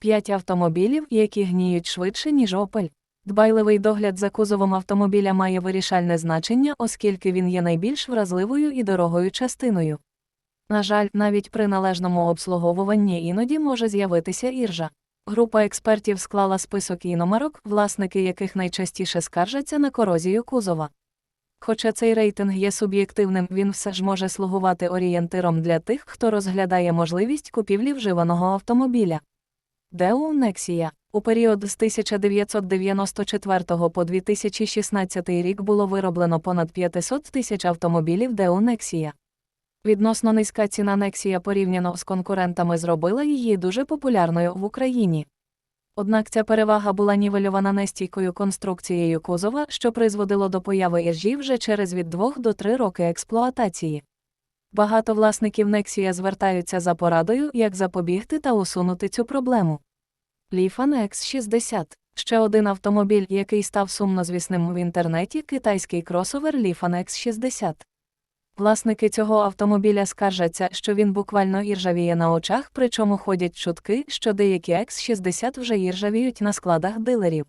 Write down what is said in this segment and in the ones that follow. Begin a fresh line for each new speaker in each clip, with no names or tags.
П'ять автомобілів, які гніють швидше, ніж Opel. Дбайливий догляд за кузовом автомобіля має вирішальне значення, оскільки він є найбільш вразливою і дорогою частиною. На жаль, навіть при належному обслуговуванні іноді може з'явитися іржа. Група експертів склала список іномарок, власники яких найчастіше скаржаться на корозію кузова. Хоча цей рейтинг є суб'єктивним, він все ж може слугувати орієнтиром для тих, хто розглядає можливість купівлі вживаного автомобіля. Деу Нексія у період з 1994 по 2016 рік було вироблено понад 500 тисяч автомобілів Деу Нексія. Відносно низька ціна Нексія порівняно з конкурентами зробила її дуже популярною в Україні. Однак ця перевага була нівельована нестійкою конструкцією кузова, що призводило до появи іржі вже через від 2 до 3 роки експлуатації. Багато власників Нексія звертаються за порадою, як запобігти та усунути цю проблему. Ліфан X60 ще один автомобіль, який став сумнозвісним в інтернеті, китайський кросовер Ліфан X60. Власники цього автомобіля скаржаться, що він буквально іржавіє на очах, причому ходять чутки, що деякі X60 вже іржавіють на складах дилерів.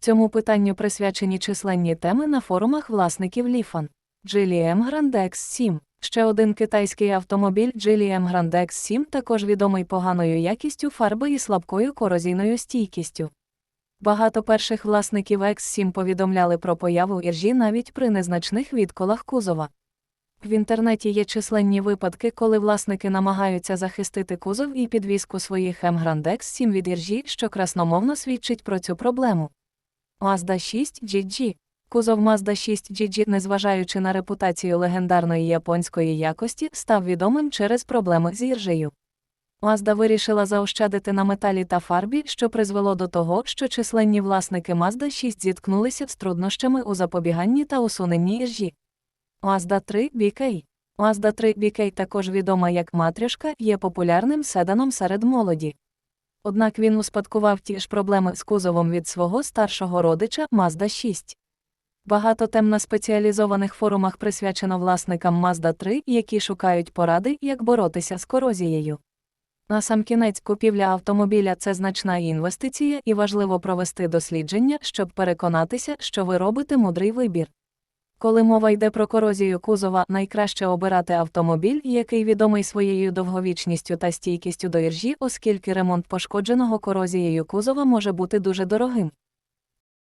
Цьому питанню присвячені численні теми на форумах власників Ліфан. GLM Grand X7 Ще один китайський автомобіль GLM Grand X7 також відомий поганою якістю фарби і слабкою корозійною стійкістю. Багато перших власників X7 повідомляли про появу іржі навіть при незначних відколах кузова. В інтернеті є численні випадки, коли власники намагаються захистити кузов і підвіску своїх M Grand X7 від іржі, що красномовно свідчить про цю проблему. Mazda 6 GG Кузов Mazda 6 GG, незважаючи на репутацію легендарної японської якості, став відомим через проблеми з іржею. Mazda вирішила заощадити на металі та фарбі, що призвело до того, що численні власники Mazda 6 зіткнулися з труднощами у запобіганні та усуненні іржі. Mazda 3 BK Mazda 3 BK, також відома як матрюшка, є популярним седаном серед молоді. Однак він успадкував ті ж проблеми з кузовом від свого старшого родича Mazda 6. Багато тем на спеціалізованих форумах присвячено власникам Mazda 3, які шукають поради, як боротися з корозією. Насамкінець купівля автомобіля це значна інвестиція і важливо провести дослідження, щоб переконатися, що ви робите мудрий вибір. Коли мова йде про корозію кузова, найкраще обирати автомобіль, який відомий своєю довговічністю та стійкістю до іржі, оскільки ремонт пошкодженого корозією кузова може бути дуже дорогим.